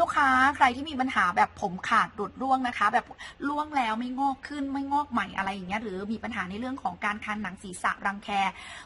ลูกค้าใครที่มีปัญหาแบบผมขาดหลุดร่วงนะคะ แบบร่วงแล้วไม่งอกขึ้นไม่งอกใหม่อะไรอย่างเงี้ยหรือมีปัญหาในเรื่องของการคันหนังศีรษะรังแค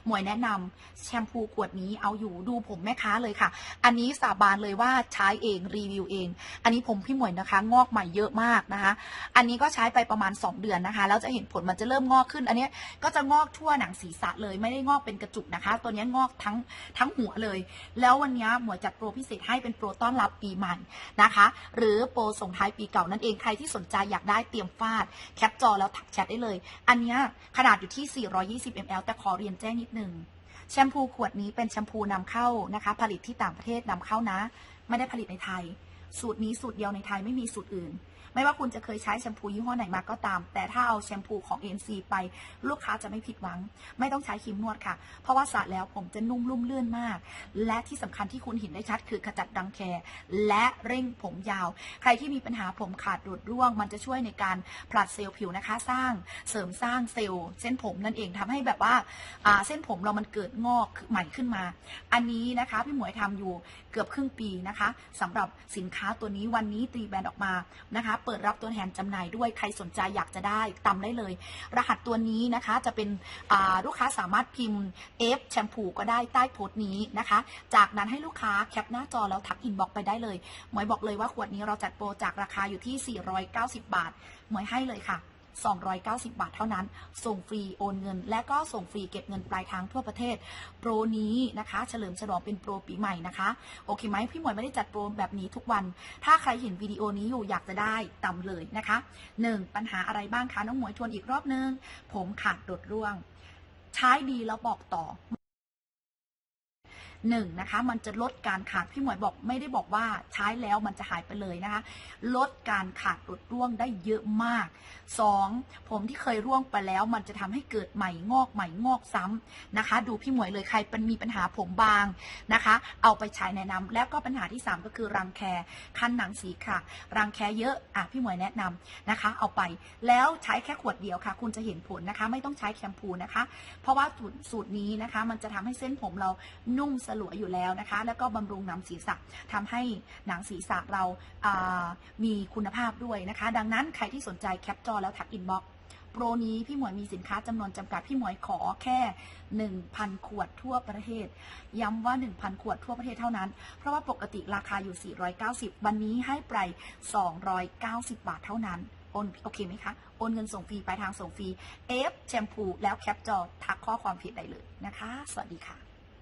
หมวยแนะนำแชมพูขวดนี้เอาอยู่ดูผมแม่ค้าเลยค่ะ อันนี้สาบานเลยว่าใช้เองรีวิวเอง อันนี้ผมพี่หมวยนะคะ งอกใหม่เยอะมากนะคะ อันนี้ก็ใช้ไปประมาณ 2 เดือนนะคะแล้วจะเห็นผลมันจะเริ่มงอกขึ้น อันนี้ก็จะงอกทั่วหนังศีรษะเลยไม่ได้งอกเป็นกระจุกนะคะ ตัวนี้งอกทั้งทั้งหัวเลย แล้ววันนี้หมวยจัดโปรพิเศษให้เป็นโปรต้อนรับปีใหม่นะคะ หรือโปรส่งท้ายปีเก่านั่นเองใครที่สนใจอยากได้เตรียมฟาด แคปจอแล้วถักแชทได้เลย อันนี้ขนาดอยู่ที่ 420 ml แต่ขอเรียนแจ้งนิดนึงแชมพูขวดนี้เป็นแชมพูนำเข้านะคะ ผลิตที่ต่างประเทศนำเข้านะ ไม่ได้ผลิตในไทย สูตรนี้สูตรเดียวในไทยไม่มีสูตรอื่น ไม่ว่าคุณจะเคยใช้แชมพูยี่ห้อไหนมาก็ตาม แต่ถ้าเอาแชมพูของ NC ไปลูกค้าจะไม่ผิดหวัง ไม่ต้องใช้ครีมนวดค่ะ เพราะว่าสระแล้วผมจะนุ่มลุ่มเลื่อนมาก และที่สำคัญที่คุณเห็นได้ชัดคือขจัดรังแค และเร่งผมยาว ใครที่มีปัญหาผมขาดหลุดร่วง มันจะช่วยในการผลัดเซลล์ผิวนะคะ สร้างเสริมสร้างเซลล์เส้นผมนั่นเองทำให้แบบว่าอ่าเส้นผมเรามันเกิดงอกใหม่ขึ้นมา อันนี้นะคะพี่หมวยทำอยู่เกือบครึ่งปีนะคะสำหรับสินค้าตัวนี้วันนี้ตีแบรนด์ออกมานะคะ เปิดรับตัวแทนจำหน่ายด้วยใครสนใจอยากจะได้ตำได้เลย รหัสตัวนี้นะคะจะเป็นลูกค้าสามารถพิมพ์ F แชมพูก็ได้ใต้โพสต์นี้นะคะ จากนั้นให้ลูกค้าแคปหน้าจอแล้วทักอินบ็อกไปได้เลยหมวยบอกเลยว่าขวดนี้เราจัดโปรจากราคาอยู่ที่ 490 บาทหมวยให้เลยค่ะ 290 บาทเท่านั้น ส่งฟรีโอนเงิน และก็ส่งฟรีเก็บเงินปลายทางทั่วประเทศ โปรนี้นะคะ เฉลิมฉลองเป็นโปรปีใหม่นะคะ โอเคไหมพี่หมวยไม่ได้จัดโปรแบบนี้ทุกวัน ถ้าใครเห็นวิดีโอนี้อยู่อยากจะได้ต่ำเลยนะคะ 1. ปัญหาอะไรบ้างคะน้องหมวยทวนอีกรอบนึง ผมขาดโดดร่วง ใช้ดีแล้วบอกต่อ หนึ่งนะคะมันจะลดการขาดพี่หมวยบอกไม่ได้บอกว่าใช้แล้วมันจะหายไปเลยนะคะลดการขาดหลุดร่วงได้เยอะมากสองผมที่เคยร่วงไปแล้ว มันจะทำให้เกิดใหม่งอกใหม่งอกซ้ำนะคะ ดูพี่หมวยเลยใครเป็นมีปัญหาผมบางนะคะ เอาไปใช้แนะนำแล้วก็ปัญหาที่สามก็คือรังแคคันหนังสีค่ะ รังแคเยอะอะพี่หมวยแนะนำนะคะ เอาไปแล้วใช้แค่ขวดเดียวค่ะ คุณจะเห็นผลนะคะ ไม่ต้องใช้แชมพูนะคะ เพราะว่าสูตรนี้นะคะ มันจะทำให้เส้นผมเรานุ่มสลวอยู่แล้วนะคะ แล้วก็บำรุงหนังศีรษะทำให้หนังศีรษะเราามีคุณภาพด้วยนะคะ ดังนั้นใครที่สนใจแคปจอแล้วทักอินบ็อกโปรนี้พี่หมวยมีสินค้าจำนวนจำกัดพี่หมวยขอแค่ 1,000 ขวดทั่วประเทศ ย้ำว่า 1,000 ขวดทั่วประเทศเท่านั้น เพราะว่าปกติราคาอยู่ 490 วันนี้ให้ไป290 บาทเท่านั้นโอนโอเคไหมคะ โอนเงินส่งฟรีปลายทางส่งฟรี F แชมพูแล้วแคปจอทักข้อความผิดได้เลยนะคะ สวัสดีค่ะ